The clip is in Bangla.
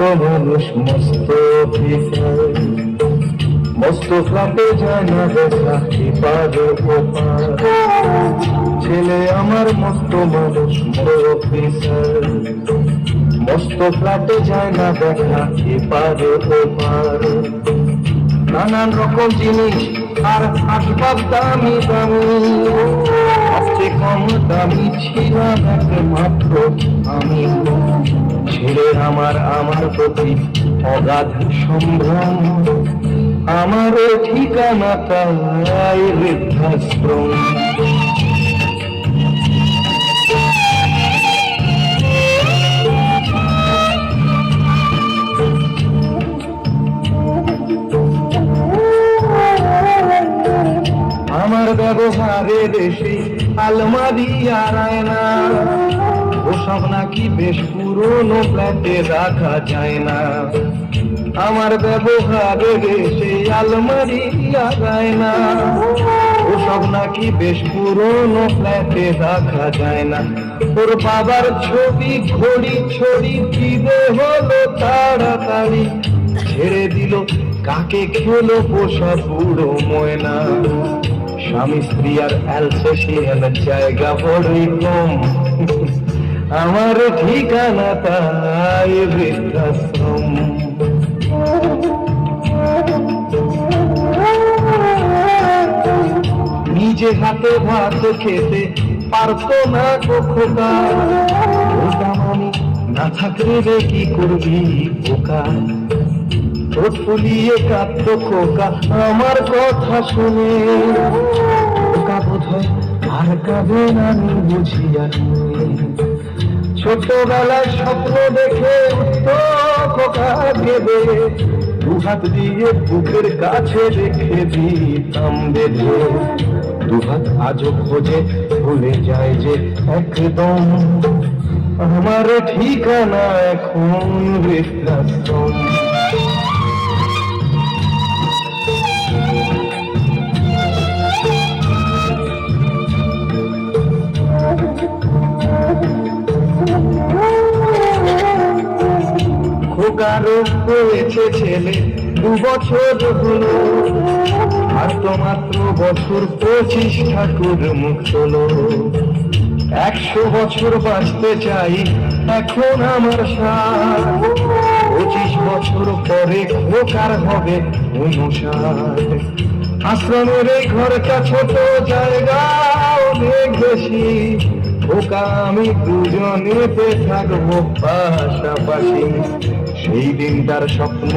মানুষ মস্ত অফিসার মস্ত ফ্ল্যাটে যায় না দেখা এপার ওপার ছেলে আমার মস্ত মানুষ অফিসার মস্ত ফ্ল্যাটে যায় না দেখা এপার ওপার নানান রকম জিনিস, আর আসবাব দামি দামি। কম দামি ছিলাম একমাত্র আমি। ছেলে আমার আমার প্রতি অগাধ সম্ভ্রম। আমার ঠিকানা তাই বৃদ্ধাশ্রম। আমার ব্যবহারে দেশে আলমারি আর আয়না ওসব নাকি বেশ পুরনো ফ্ল্যাটে রাখা যায় না। আমার ব্যবহারে বেশি আলমারি আর আয়না ওসব নাকি বেশ পুরনো ফ্ল্যাটে রাখা যায় না। ওর বাবার ছবি ঘড়ি ছড়ি দিবে হলো তাড়াতাড়ি। ছেড়ে দিল, কাকে খেলো পোষা পুরো ময়না। স্বামী স্ত্রী আর অ্যালসোসিয়ান জায়গা বড়ই কম। আমার ঠিকানা তাই বৃদ্ধাশ্রম। নিজে হাতে ভাত খেতে পারতো না কখোকা না থাকলে রে কি করবি বোকা? ঠোঁট ফুলিয়ে কাঁদত খোকা, আমার কথা শুনে। খোকা বোধ আর কাঁদে না বুঝিয়া ছোটবেলায় স্বপ্ন দেখে খোকা ভেবে দিয়ে বুকের কাছে রেখে দিতাম বেঁধে। দুহাত আজও খোঁজে, ভুলে যায় যে একদম আমার ঠিকানা এখন বৃদ্ধাশ্রম খোকারও হয়েছে ছেলে, দু বছর হলো। তো মাত্র বছর পঁচিশ ঠাকুর মুখ হলো একশো বছর বাঁচতে চাই এখন আমার সার। পঁচিশ বছর পরে খোকার হবে অনুসার আশ্রমের এই ঘরটা ছোট জায়গা, অনেক বেশি। খোকা আমি দুজনেতে থাকব পাশাপাশি সেই দিনটার স্বপ্ন